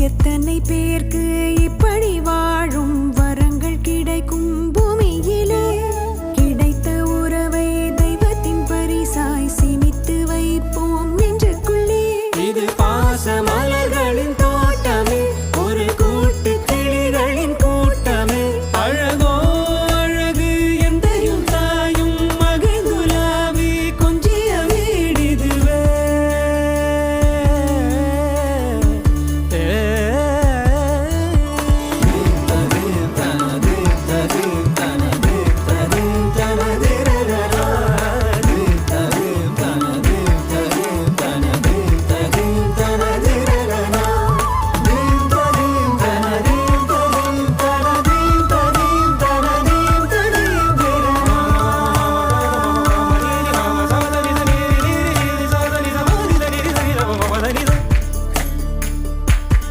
எத்தனை பேர்க்கு